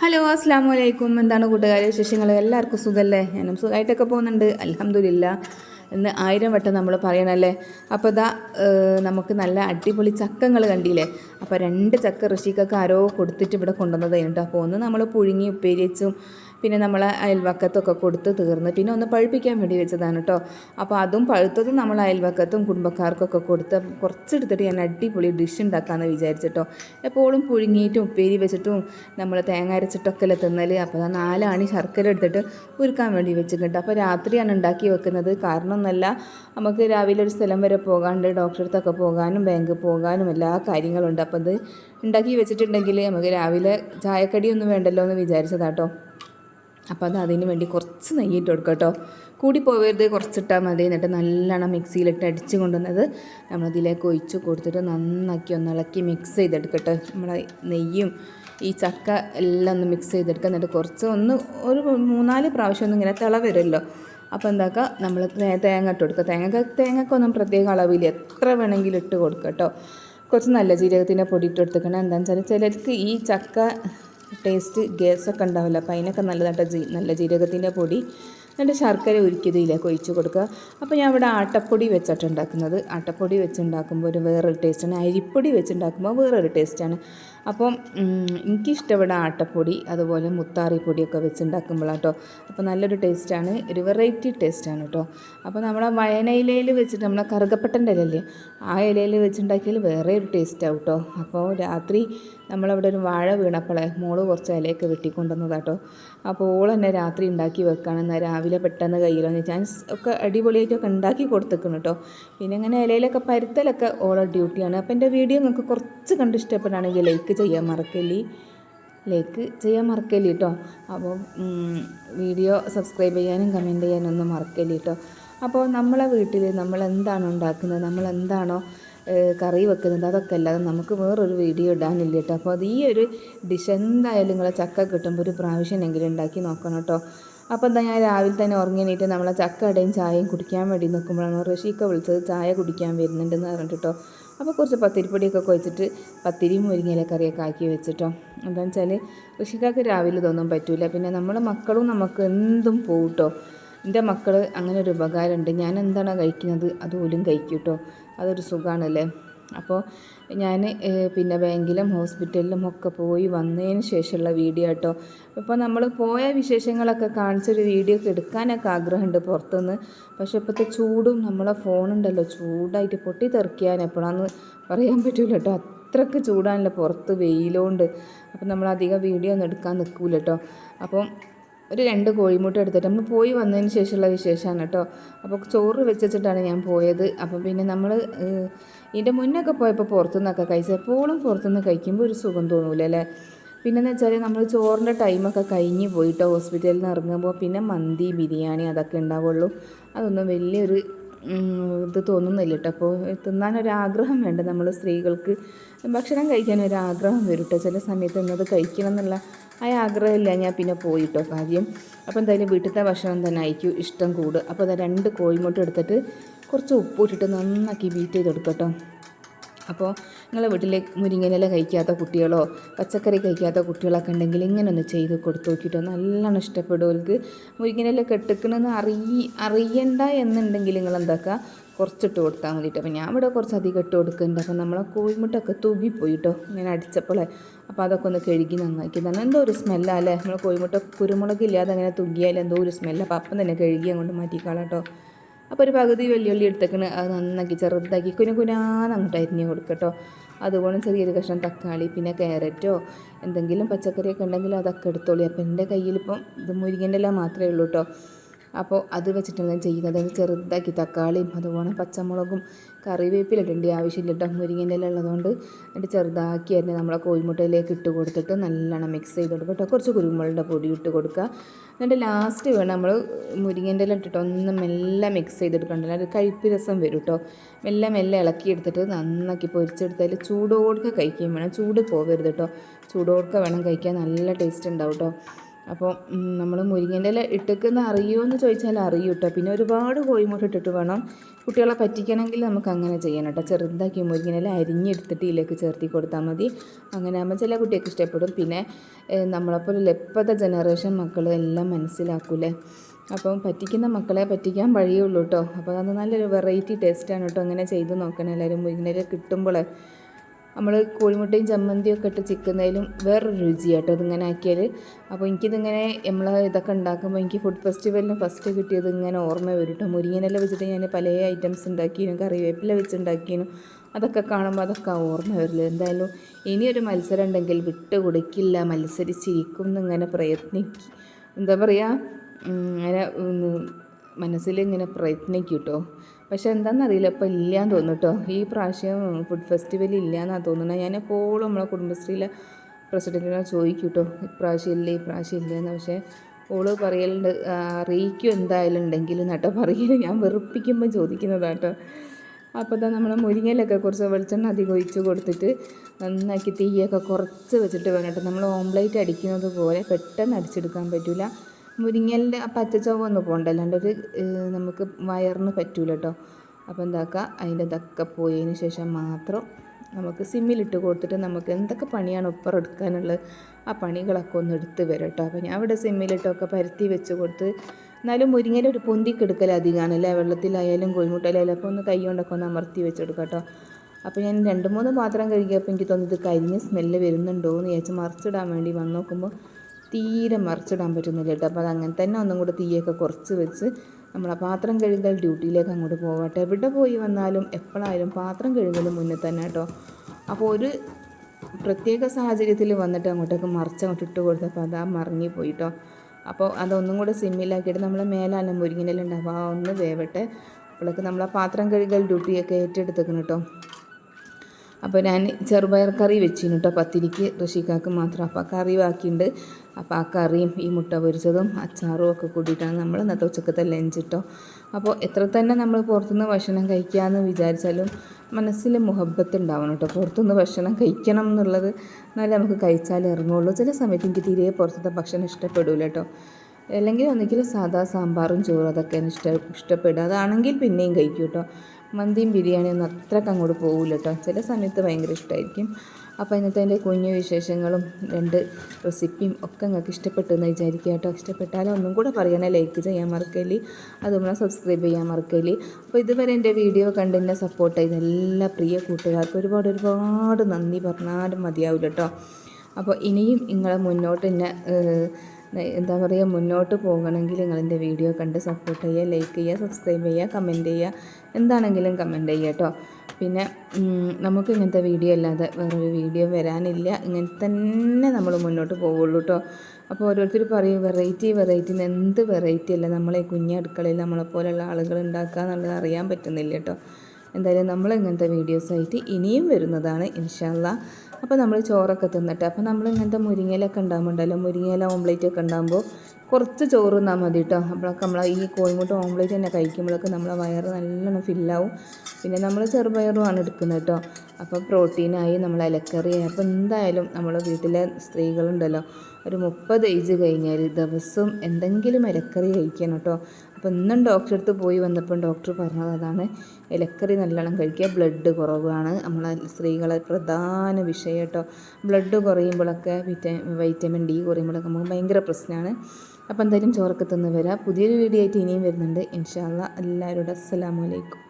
Hello അസ്സാം വലൈക്കും എന്താണ് കൂട്ടുകാരെ വിശേഷങ്ങൾ? എല്ലാവർക്കും സുഖമല്ലേ ഞാനും സുഖമായിട്ടൊക്കെ പോകുന്നുണ്ട്. അലഹമില്ല എന്ന് ആയിരം വട്ടം നമ്മൾ പറയണല്ലേ? അപ്പോൾ ഇതാ നമുക്ക് നല്ല അടിപൊളി ചക്കങ്ങൾ കണ്ടില്ലേ? അപ്പോൾ രണ്ട് ചക്ക ഋഷിക്കൊക്കെ ആരോ കൊടുത്തിട്ട് ഇവിടെ കൊണ്ടുവന്നതായിരുന്നു അപ്പോൾ ഒന്ന് നമ്മൾ പുഴുങ്ങി ഉപ്പേരി വെച്ചും പിന്നെ നമ്മൾ അയൽവക്കത്തൊക്കെ കൊടുത്ത് തീർന്ന്. പിന്നെ ഒന്ന് പഴുപ്പിക്കാൻ വേണ്ടി വെച്ചതാണ് കേട്ടോ അപ്പോൾ അതും പഴുത്തതും നമ്മൾ അയൽവക്കത്തും കുടുംബക്കാർക്കൊക്കെ കൊടുത്ത് കുറച്ചെടുത്തിട്ട് ഞാൻ അടിപൊളി ഡിഷ് ഉണ്ടാക്കാമെന്ന് വിചാരിച്ചിട്ടോ എപ്പോഴും പുഴുങ്ങിയിട്ടും ഉപ്പേരി വെച്ചിട്ടും നമ്മൾ തേങ്ങ അരച്ചിട്ടൊക്കെ തിന്നൽ അപ്പോൾ നാലാണി ശർക്കര എടുത്തിട്ട് ഉരുക്കാൻ വേണ്ടി വെച്ചിട്ടുണ്ട്. അപ്പോൾ രാത്രിയാണ് ഉണ്ടാക്കി വെക്കുന്നത്. കാരണം ഒന്നല്ല നമുക്ക് രാവിലെ ഒരു സ്ഥലം വരെ പോകാണ്ട് ഡോക്ടറെ അടുത്തൊക്കെ പോകാനും ബാങ്കിൽ പോകാനും എല്ലാ കാര്യങ്ങളുണ്ട് അപ്പോൾ അത് ഉണ്ടാക്കി വെച്ചിട്ടുണ്ടെങ്കിൽ നമുക്ക് രാവിലെ ചായക്കടിയൊന്നും വേണ്ടല്ലോ എന്ന് വിചാരിച്ചതാട്ടോ അപ്പോൾ അത് അതിന് വേണ്ടി കുറച്ച് നെയ്യിട്ട് കൊടുക്കുക കേട്ടോ. കൂടി പോവരുത് കുറച്ചിട്ടാൽ മതി. എന്നിട്ട് നല്ലോണം മിക്സിയിലിട്ട് അടിച്ച് കൊണ്ടുവന്നത് നമ്മളതിലേക്ക് ഒഴിച്ച് കൊടുത്തിട്ട് നന്നാക്കി ഒന്ന് ഇളക്കി മിക്സ് ചെയ്തെടുക്കട്ടെ നമ്മളെ നെയ്യും ഈ ചക്ക എല്ലാം ഒന്ന് മിക്സ് ചെയ്തെടുക്കുക എന്നിട്ട് കുറച്ച് ഒന്ന് ഒരു മൂന്നാൽ പ്രാവശ്യം ഒന്ന് ഇങ്ങനെ തിള വരുമല്ലോ അപ്പോൾ എന്താക്കുക നമ്മൾ തേങ്ങ ഇട്ട് കൊടുക്കുക തേങ്ങ തേങ്ങക്കൊന്നും പ്രത്യേക അളവിൽ എത്ര വേണമെങ്കിലും ഇട്ട് കൊടുക്കുക കേട്ടോ. കുറച്ച് നല്ല ജീരകത്തിന്റെ പൊടി ഇട്ട് കൊടുത്തേക്കണം എന്താണെന്ന് വെച്ചാൽ ചിലർക്ക് ഈ ചക്ക ടേസ്റ്റ് ഗ്യാസൊക്കെ ഉണ്ടാവില്ല. അപ്പോൾ അതിനൊക്കെ നല്ലതായിട്ട് നല്ല ജീരകത്തിന്റെ പൊടി എന്നിട്ട് ശർക്കര ഉരുക്കിയത് ഇതിലേക്ക് ഒഴിച്ച് കൊടുക്കുക. അപ്പോൾ ഞാൻ ഇവിടെ ആട്ടപ്പൊടി വെച്ചിട്ട് ഉണ്ടാക്കുന്നത്. ആട്ടപ്പൊടി വെച്ചുണ്ടാക്കുമ്പോൾ ഒരു വേറൊരു ടേസ്റ്റാണ് അരിപ്പൊടി വെച്ചുണ്ടാക്കുമ്പോൾ വേറൊരു ടേസ്റ്റാണ് അപ്പം ഉം, എനിക്കിഷ്ടം ഇവിടെ ആട്ടപ്പൊടി അതുപോലെ മുത്താറി പൊടിയൊക്കെ വെച്ചുണ്ടാക്കുമ്പോഴാണ് കേട്ടോ അപ്പോൾ നല്ലൊരു ടേസ്റ്റാണ് ഒരു വെറൈറ്റി ടേസ്റ്റാണ് കേട്ടോ. അപ്പോൾ നമ്മളെ വയനയിലയിൽ വെച്ചിട്ട് നമ്മളെ കറുകപ്പട്ടന്റെ ഇലയില്ലേ ആ ഇലയിൽ വെച്ചുണ്ടാക്കിയാൽ വേറെ ഒരു ടേസ്റ്റാവും കേട്ടോ. അപ്പോൾ രാത്രി നമ്മളവിടെ ഒരു വാഴ വീണപ്പോളെ മോൾ കുറച്ച് ഇലയൊക്കെ വെട്ടിക്കൊണ്ടുവന്നതാട്ടോ. അപ്പോൾ ഓൾ തന്നെ രാത്രി ഉണ്ടാക്കി വെക്കുകയാണെന്ന് എന്നാൽ രാവിലെ പെട്ടെന്ന് കയ്യിലൊന്ന് ഞാൻ ഒക്കെ അടിപൊളിയായിട്ടൊക്കെ ഉണ്ടാക്കി കൊടുത്തേക്കണം കേട്ടോ. പിന്നെ ഇങ്ങനെ ഇലയിലൊക്കെ പരുത്തലൊക്കെ ഓളെ ഡ്യൂട്ടിയാണ് അപ്പോൾ എന്റെ വീഡിയോ നിങ്ങൾക്ക് കുറച്ച് കണ്ട് ഇഷ്ടപ്പെടുകയാണെങ്കിൽ ലൈക്ക് ചെയ്യാൻ മറക്കല്ലേ? ലൈക്ക് ചെയ്യാൻ മറക്കല്ലേ കേട്ടോ. അപ്പോൾ വീഡിയോ സബ്സ്ക്രൈബ് ചെയ്യാനും കമന്റ് ചെയ്യാനും ഒന്നും മറക്കല്ലേ കേട്ടോ. അപ്പോൾ നമ്മളെ വീട്ടിൽ നമ്മൾ എന്താണോ ഉണ്ടാക്കുന്നത്? നമ്മൾ എന്താണോ കറി വെക്കുന്നത്? അതൊക്കെ അല്ലാതെ നമുക്ക് വേറൊരു വീഡിയോ ഇടാനില്ല കേട്ടോ. അപ്പോൾ അത് ഈ ഒരു ഡിഷ് എന്തായാലും നിങ്ങളെ ചക്ക കിട്ടുമ്പോൾ ഒരു പ്രാവശ്യം എങ്കിലും ഉണ്ടാക്കി നോക്കണം കേട്ടോ. അപ്പോൾ എന്താ ഞാൻ രാവിലെ തന്നെ ഉറങ്ങിയിട്ട് നമ്മളെ ചക്ക അടയും ചായയും കുടിക്കാൻ വേണ്ടി നിൽക്കുമ്പോഴാണ് റഷീക്ക വിളിച്ചത് ചായ കുടിക്കാൻ വരുന്നുണ്ടെന്ന് പറഞ്ഞിട്ട് കേട്ടോ അപ്പോൾ കുറച്ച് പത്തിരിപ്പൊടിയൊക്കെ കുഴച്ചിട്ട് പത്തിരിയും മുരിങ്ങയിലക്കറിയൊക്കെ ആക്കി വെച്ചിട്ടോ. എന്താണെന്ന് വെച്ചാൽ ഋഷിക്കാർക്ക് രാവിലെ ഇതൊന്നും പറ്റില്ല പിന്നെ നമ്മളെ മക്കളും നമുക്ക് എന്തും പോകട്ടോ കേട്ടോ എന്റെ മക്കൾ അങ്ങനെ ഒരു ഉപകാരമുണ്ട്. ഞാൻ എന്താണോ കഴിക്കുന്നത്? അതുപോലും കഴിക്കൂട്ടോ കേട്ടോ അതൊരു സുഖമാണല്ലേ അപ്പോൾ ഞാൻ പിന്നെ ബാങ്കിലും ഹോസ്പിറ്റലിലും ഒക്കെ പോയി വന്നതിന് ശേഷമുള്ള വീഡിയോ കേട്ടോ. ഇപ്പോൾ നമ്മൾ പോയ വിശേഷങ്ങളൊക്കെ കാണിച്ചൊരു വീഡിയോ ഒക്കെ എടുക്കാനൊക്കെ ആഗ്രഹമുണ്ട് പുറത്തുനിന്ന്. പക്ഷേ ഇപ്പോഴത്തെ ചൂടും നമ്മളെ ഫോണുണ്ടല്ലോ ചൂടായിട്ട് പൊട്ടി തെറിക്കാൻ എപ്പോഴാന്ന് പറയാൻ പറ്റില്ല കേട്ടോ. അത്രയ്ക്ക് ചൂടാണല്ലോ പുറത്ത് വെയിലോണ്ട്. അപ്പം നമ്മൾ അധികം വീഡിയോ ഒന്നും എടുക്കാൻ നിൽക്കില്ല കേട്ടോ. അപ്പം ഒരു രണ്ട് കോഴിമുട്ട എടുത്തിട്ട് നമ്മൾ പോയി വന്നതിന് ശേഷമുള്ള വിശേഷമാണ് കേട്ടോ. അപ്പോൾ ചോറ് വെച്ചിട്ടാണ് ഞാൻ പോയത്. അപ്പോൾ പിന്നെ നമ്മൾ ഇതിന്റെ മുന്നൊക്കെ പോയപ്പോൾ പുറത്തുനിന്നൊക്കെ കഴിച്ചത് എപ്പോഴും പുറത്തുനിന്ന് കഴിക്കുമ്പോൾ ഒരു സുഖം തോന്നൂല അല്ലേ? പിന്നെന്ന് വെച്ചാൽ നമ്മൾ ചോറിന്റെ ടൈമൊക്കെ കഴിഞ്ഞ് പോയിട്ടോ ഹോസ്പിറ്റലിൽ നിന്ന് ഇറങ്ങുമ്പോൾ പിന്നെ മന്തി ബിരിയാണി അതൊക്കെ ഉണ്ടാവുള്ളൂ. അതൊന്നും വലിയൊരു ഇത് തോന്നുന്നില്ല കേട്ടോ അപ്പോൾ തിന്നാനൊരാഗ്രഹം വേണ്ട. നമ്മൾ സ്ത്രീകൾക്ക് ഭക്ഷണം കഴിക്കാൻ ഒരാഗ്രഹം വരും കേട്ടോ ചില സമയത്ത് ഇന്നത് കഴിക്കണം എന്നുള്ള ആ ആഗ്രഹമില്ല. ഞാൻ പിന്നെ പോയിട്ടോ കാര്യം. അപ്പോൾ എന്തായാലും വീട്ടിലത്തെ ഭക്ഷണം തന്നെ ആയിരിക്കും ഇഷ്ടം കൂടും. അപ്പോൾ അത് രണ്ട് കോഴിമുട്ട എടുത്തിട്ട് കുറച്ച് ഉപ്പ് ഇട്ടിട്ട് നന്നാക്കി ബീറ്റ് ചെയ്ത് കൊടുക്കട്ടോ അപ്പോൾ നിങ്ങളെ വീട്ടിലെ മുരിങ്ങനില കഴിക്കാത്ത കുട്ടികളോ പച്ചക്കറി കഴിക്കാത്ത കുട്ടികളൊക്കെ ഉണ്ടെങ്കിൽ ഇങ്ങനെ ഒന്ന് ചെയ്ത് കൊടുത്തു നോക്കിയിട്ടോ നല്ലോണം ഇഷ്ടപ്പെടുവർക്ക് മുരിങ്ങനില കെട്ടിക്കണമെന്ന് അറിയി അറിയണ്ട എന്നുണ്ടെങ്കിൽ നിങ്ങൾ എന്താക്കുക? കുറച്ചിട്ട് കൊടുത്താൽ മതിട്ടോ അപ്പോൾ ഞാൻ ഇവിടെ കുറച്ച് അധികം ഇട്ട് കൊടുക്കുന്നുണ്ട്. അപ്പോൾ നമ്മളെ കോഴിമുട്ടൊക്കെ തൂകിപ്പോയിട്ടോ. ഇങ്ങനെ അടിച്ചപ്പോളേ അപ്പോൾ അതൊക്കെ ഒന്ന് കഴുകി നന്നാക്കി. തന്നെ എന്തോ ഒരു സ്മെല്ലല്ലേ നമ്മൾ കോഴിമുട്ട കുരുമുളക് ഇല്ലാതെ അങ്ങനെ തൂകിയാൽ എന്തോ ഒരു സ്മെല്ല് അപ്പോൾ അപ്പം തന്നെ കഴുകി അങ്ങോട്ട് മാറ്റിക്കാളാം കേട്ടോ അപ്പോൾ ഒരു പകുതി വെല്ലുള്ളി എടുത്തേക്കണ്. അത് നന്നാക്കി ചെറുതാക്കി കുന കുനാന്ന് അങ്ങോട്ട് അരിഞ്ഞ് കൊടുക്കട്ടോ. അതുപോലെ ചെറിയൊരു കഷ്ണം തക്കാളി പിന്നെ ക്യാരറ്റോ എന്തെങ്കിലും പച്ചക്കറിയൊക്കെ ഉണ്ടെങ്കിൽ അതൊക്കെ എടുത്തോളി. അപ്പോൾ എന്റെ കയ്യിലിപ്പം ഇത് മുരിങ്ങന്റെ എല്ലാം മാത്രമേ ഉള്ളൂ കേട്ടോ അപ്പോൾ അത് വെച്ചിട്ടാണ് ഞാൻ ചെയ്യുന്നത് അത് ചെറുതാക്കി തക്കാളിയും അതുപോലെ പച്ചമുളകും കറിവേപ്പില ഇടേണ്ടി ആവശ്യമില്ല കേട്ടോ. മുരിങ്ങന്റെ ഉള്ളതുകൊണ്ട് എന്നിട്ട് ചെറുതാക്കി തന്നെ നമ്മളെ കോഴിമുട്ടയിലേക്ക് ഇട്ട് കൊടുത്തിട്ട് നല്ലോണം മിക്സ് ചെയ്ത് കൊടുക്കുക കേട്ടോ. കുറച്ച് കുരുമുളകിന്റെ പൊടി ഇട്ട് കൊടുക്കുക. എന്നിട്ട് ലാസ്റ്റ് വേണം നമ്മൾ മുരിങ്ങന്റെ ഇല ഇട്ടിട്ട് ഒന്ന് മെല്ലെ മിക്സ് ചെയ്തെടുക്കണ്ട ഒരു കഴിപ്പ് രസം വരും കേട്ടോ. മെല്ലെ മെല്ലെ ഇളക്കി എടുത്തിട്ട് നന്നാക്കി പൊരിച്ചെടുത്താൽ ചൂടോടുക്കെ കഴിക്കുകയും വേണം. ചൂട് പോകരുത് കേട്ടോ. ചൂടോടുക്കെ വേണം കഴിക്കാൻ. നല്ല ടേസ്റ്റ് ഉണ്ടാവും കേട്ടോ. അപ്പോൾ നമ്മൾ മുരിങ്ങന്റെ ഇല ഇട്ടേക്കുന്ന അറിയുമോ എന്ന് ചോദിച്ചാൽ അറിയൂ കേട്ടോ. പിന്നെ ഒരുപാട് കോഴിമുട്ട ഇട്ടിട്ട് വേണം കുട്ടികളെ പറ്റിക്കണമെങ്കിൽ നമുക്ക് അങ്ങനെ ചെയ്യണം കേട്ടോ. ചെറുതാക്കി മുരിങ്ങയില അരിഞ്ഞെടുത്തിട്ട് ഇതിലേക്ക് ചേർത്തി കൊടുത്താൽ മതി. അങ്ങനെ ആകുമ്പോൾ ചില കുട്ടികൾക്ക് ഇഷ്ടപ്പെടും. പിന്നെ നമ്മളെപ്പോലെ ഇപ്പോഴത്തെ ജനറേഷൻ മക്കൾ എല്ലാം മനസ്സിലാക്കൂലേ അപ്പം പറ്റിക്കുന്ന മക്കളെ പറ്റിക്കാൻ വഴിയുള്ളൂ കേട്ടോ. അപ്പോൾ അത് നല്ലൊരു വെറൈറ്റി ടേസ്റ്റാണ് കേട്ടോ. അങ്ങനെ ചെയ്ത് നോക്കണം. എല്ലാവരും മുരിങ്ങയില കിട്ടുമ്പോൾ നമ്മൾ കോഴിമുട്ടയും ചമ്മന്തിയും ഒക്കെ ഇട്ട് ചിക്കുന്നതിലും വേറൊരു രുചിയാട്ടോ ഇതിങ്ങനെ ആക്കിയാൽ അപ്പോൾ എനിക്കിതിങ്ങനെ നമ്മൾ ഇതൊക്കെ ഉണ്ടാക്കുമ്പോൾ എനിക്ക് ഫുഡ് ഫെസ്റ്റിവലിന് ഫസ്റ്റ് കിട്ടിയത് ഇങ്ങനെ ഓർമ്മ വരും കേട്ടോ. മുരിങ്ങനെല്ലാം വെച്ചിട്ട് ഞാൻ പല ഐറ്റംസ് ഉണ്ടാക്കിയും കറിവേപ്പില വെച്ചുണ്ടാക്കിയും അതൊക്കെ കാണുമ്പോൾ അതൊക്കെ ഓർമ്മ വരില്ല. എന്തായാലും ഇനിയൊരു മത്സരം ഉണ്ടെങ്കിൽ വിട്ടു കൊടുക്കില്ല മത്സരിച്ചിരിക്കും എന്നിങ്ങനെ പ്രയത്നിക്കും. എന്താ പറയുക അങ്ങനെ മനസ്സിലിങ്ങനെ പ്രയത്നിക്കും കേട്ടോ പക്ഷെ എന്താണെന്നറിയില്ല ഇപ്പം ഇല്ലയെന്ന് തോന്നുന്നു കേട്ടോ ഈ പ്രാവശ്യം ഫുഡ് ഫെസ്റ്റിവൽ ഇല്ലയെന്നാണ് തോന്നുന്നത്. ഞാൻ എപ്പോഴും നമ്മളെ കുടുംബശ്രീയിലെ പ്രസിഡന്റിനോട് ചോദിക്കും കേട്ടോ ഇപ്രാവശ്യം ഇല്ല ഇപ്രാവശ്യം ഇല്ലയെന്ന് പക്ഷേ ഓൾ പറയലുണ്ട് "ആ, അറിയിക്കും എന്തായാലും ഉണ്ടെങ്കിൽ നട്ടോ പറയൽ ഞാൻ വെറുപ്പിക്കുമ്പോൾ ചോദിക്കുന്നതാട്ടോ. അപ്പോൾ തന്നെ നമ്മൾ മുരിങ്ങയിലൊക്കെ കുറച്ച് വെളിച്ചെണ്ണ അധികം ഒഴിച്ച് കൊടുത്തിട്ട് നന്നാക്കി തീയൊക്കെ കുറച്ച് വെച്ചിട്ട് വേണം കേട്ടോ നമ്മൾ ഓംലേറ്റ് അടിക്കുന്നത് പോലെ പെട്ടെന്ന് അടിച്ചെടുക്കാൻ പറ്റില്ല മുരിങ്ങലിന്റെ ആ പച്ചച്ചോവ ഒന്ന് പോകണ്ട. അല്ലാണ്ട് ഒരു നമുക്ക് വയറിന് പറ്റൂല കേട്ടോ അപ്പോൾ എന്താക്കുക അതിന്റെ ഇതൊക്കെ പോയതിന് ശേഷം മാത്രം നമുക്ക് സിമ്മിലിട്ട് കൊടുത്തിട്ട് നമുക്ക് എന്തൊക്കെ പണിയാണ് ഒപ്പം എടുക്കാനുള്ളത് ആ പണികളൊക്കെ ഒന്ന് എടുത്ത് വരും കേട്ടോ അപ്പോൾ ഞാൻ ഇവിടെ സിമ്മിലിട്ടൊക്കെ പരത്തി വെച്ച് കൊടുത്ത് എന്നാലും മുരിങ്ങയില ഒരു പൊന്തിക്കെടുക്കൽ അധികമാണ് അല്ലേ? വെള്ളത്തിലായാലും കോഴിമുട്ടയിലായാലും അപ്പോൾ ഒന്ന് കൈ കൊണ്ടൊക്കെ ഒന്ന് അമർത്തി വെച്ചെടുക്കാം കേട്ടോ അപ്പോൾ ഞാൻ രണ്ട് മൂന്ന് പാത്രം കഴുകിയപ്പോൾ എനിക്ക് തോന്നുന്നത് കരിഞ്ഞ് സ്മെല്ല് വരുന്നുണ്ടോ എന്ന് വിചാരിച്ച് മറിച്ചിടാൻ വേണ്ടി വന്ന് നോക്കുമ്പോൾ തീരെ മറിച്ചിടാൻ പറ്റുന്നില്ല കേട്ടോ. അപ്പോൾ അത് അങ്ങനെ തന്നെ ഒന്നും കൂടെ തീയൊക്കെ കുറച്ച് വെച്ച് നമ്മൾ ആ പാത്രം കഴുകൽ ഡ്യൂട്ടിയിലേക്ക് അങ്ങോട്ട് പോകട്ടെ എവിടെ പോയി വന്നാലും എപ്പോഴായാലും പാത്രം കഴുകൽ മുന്നേ തന്നെ കേട്ടോ. അപ്പോൾ ഒരു പ്രത്യേക സാഹചര്യത്തിൽ വന്നിട്ട് അങ്ങോട്ടൊക്കെ അങ്ങോട്ടേക്ക് മറിച്ചങ്ങോട്ട് ഇട്ട് കൊടുത്തപ്പോൾ അതാ മറിഞ്ഞു പോയിട്ടോ അപ്പോൾ അതൊന്നും കൂടെ സിമ്മിലാക്കിയിട്ട് നമ്മൾ മേലാലം മുരിങ്ങനെല്ലാം ആ ഒന്ന് വേവട്ടെ. അപ്പോഴേക്ക് നമ്മൾ ആ പാത്രം കഴുകൽ ഡ്യൂട്ടിയൊക്കെ ഏറ്റെടുത്തേക്കണം കേട്ടോ. അപ്പോൾ ഞാൻ ചെറുപയർ കറി വെച്ചിരുന്നു കേട്ടോ. പത്തിരിക്ക് റഷിക്കാക്ക് മാത്രം. അപ്പോൾ ആ കറി ബാക്കിയുണ്ട്. അപ്പോൾ ആ കറിയും ഈ മുട്ട പൊരിച്ചതും അച്ചാറും ഒക്കെ കൂട്ടിയിട്ടാണ് നമ്മൾ ഇന്നത്തെ ഉച്ചക്കത്തെ ലഞ്ച് കേട്ടോ. അപ്പോൾ എത്ര തന്നെ നമ്മൾ പുറത്തുനിന്ന് ഭക്ഷണം കഴിക്കാമെന്ന് വിചാരിച്ചാലും മനസ്സിൽ മുഹബത്ത് ഉണ്ടാവണം കേട്ടോ. പുറത്തുനിന്ന് ഭക്ഷണം കഴിക്കണം എന്നുള്ളത് എന്നാലേ നമുക്ക് കഴിച്ചാൽ ഇറങ്ങുള്ളൂ. ചില സമയത്ത് എനിക്ക് തീരെ പുറത്തത്തെ ഭക്ഷണം ഇഷ്ടപ്പെടില്ല കേട്ടോ. അല്ലെങ്കിൽ ഒന്നുകിൽ സാധാ സാമ്പാറും ചോറും അതൊക്കെയാണ് ഇഷ്ട ഇഷ്ടപ്പെടുക അതാണെങ്കിൽ പിന്നെയും കഴിക്കും കേട്ടോ മന്തിയും ബിരിയാണിയൊന്നും അത്രയ്ക്ക് അങ്ങോട്ട് പോകില്ല കേട്ടോ ചില സമയത്ത് ഭയങ്കര ഇഷ്ടമായിരിക്കും അപ്പോൾ ഇന്നത്തെ എന്റെ കുഞ്ഞു വിശേഷങ്ങളും രണ്ട് റെസിപ്പിയും ഒക്കെ നിങ്ങൾക്ക് ഇഷ്ടപ്പെട്ടു എന്ന് വിചാരിക്കുക കേട്ടോ ഇഷ്ടപ്പെട്ടാൽ ഒന്നും കൂടെ പറയണേ. ലൈക്ക് ചെയ്യാൻ മറക്കല്ലേ. അതുപോലെ സബ്സ്ക്രൈബ് ചെയ്യാൻ മറക്കല്ലേ. അപ്പോൾ ഇതുവരെ എന്റെ വീഡിയോ കണ്ട് എന്നെ സപ്പോർട്ട് ചെയ്ത എല്ലാ പ്രിയ കൂട്ടുകാർക്കും ഒരുപാട് ഒരുപാട് നന്ദി പറഞ്ഞാലും മതിയാവില്ല കേട്ടോ അപ്പോൾ ഇനിയും നിങ്ങളെ മുന്നോട്ട് എന്നെ എന്താ പറയുക മുന്നോട്ട് പോകണമെങ്കിൽ നിങ്ങളെന്റെ വീഡിയോ കണ്ട് സപ്പോർട്ട് ചെയ്യുക ലൈക്ക് ചെയ്യുക സബ്സ്ക്രൈബ് ചെയ്യുക കമന്റ് ചെയ്യുക എന്താണെങ്കിലും കമന്റ് ചെയ്യുക കേട്ടോ. പിന്നെ നമുക്ക് ഇങ്ങനത്തെ വീഡിയോ അല്ലാതെ വേറൊരു വീഡിയോ വരാനില്ല. ഇങ്ങനെ തന്നെ നമ്മൾ മുന്നോട്ട് പോവുള്ളൂ കേട്ടോ. അപ്പോൾ ഓരോരുത്തർ പറയും വെറൈറ്റി വെറൈറ്റി എന്ത് വെറൈറ്റി അല്ല? നമ്മളെ കുഞ്ഞടുക്കളയിൽ നമ്മളെപ്പോലുള്ള ആളുകൾ ഉണ്ടാക്കുക എന്നുള്ളത് അറിയാൻ പറ്റുന്നില്ല കേട്ടോ. എന്തായാലും നമ്മൾ ഇങ്ങനത്തെ വീഡിയോസായിട്ട് ഇനിയും വരുന്നതാണ് ഇൻഷാല്ല അപ്പോൾ നമ്മൾ ചോറൊക്കെ തിന്നിട്ട് അപ്പോൾ നമ്മൾ ഇങ്ങനത്തെ മുരിങ്ങയിലൊക്കെ ഉണ്ടാകുമ്പോണ്ടല്ലോ മുരിങ്ങയില ഓംലേറ്റ് ഒക്കെ ഉണ്ടാകുമ്പോൾ കുറച്ച് ചോറ് തിന്നാൽ മതി കേട്ടോ അപ്പോഴൊക്കെ നമ്മൾ ഈ കോഴിമുട്ട ഓംലേറ്റ് തന്നെ കഴിക്കുമ്പോഴൊക്കെ നമ്മളെ വയറ് നല്ലോണം ഫില്ലാവും. പിന്നെ നമ്മൾ ചെറുപയറുമാണ് എടുക്കുന്നത് കേട്ടോ അപ്പോൾ പ്രോട്ടീനായി നമ്മൾ ഇലക്കറിയായി. അപ്പോൾ എന്തായാലും നമ്മൾ വീട്ടിലെ സ്ത്രീകളുണ്ടല്ലോ ഒരു മുപ്പത് ഏജ് കഴിഞ്ഞാൽ ദിവസവും എന്തെങ്കിലും ഇലക്കറി കഴിക്കണം കേട്ടോ അപ്പോൾ ഇന്നും ഡോക്ടറെ അടുത്ത് പോയി വന്നപ്പോൾ ഡോക്ടർ പറഞ്ഞത് അതാണ് ഇലക്കറി നല്ലോണം കഴിക്കുക ബ്ലഡ് കുറവാണ്. നമ്മളെ സ്ത്രീകളെ പ്രധാന വിഷയം കേട്ടോ. ബ്ലഡ് കുറയുമ്പോഴൊക്കെ വിറ്റ വൈറ്റമിൻ ഡി കുറയുമ്പോഴൊക്കെ നമുക്ക് ഭയങ്കര പ്രശ്നമാണ്. അപ്പോൾ എന്തായാലും ചോറൊക്കെ തിന്ന് വരാം. പുതിയൊരു വീഡിയോ ആയിട്ട് ഇനിയും വരുന്നുണ്ട്. ഇൻഷാല്ല എല്ലാവരോടും അസ്സലാമലൈക്കും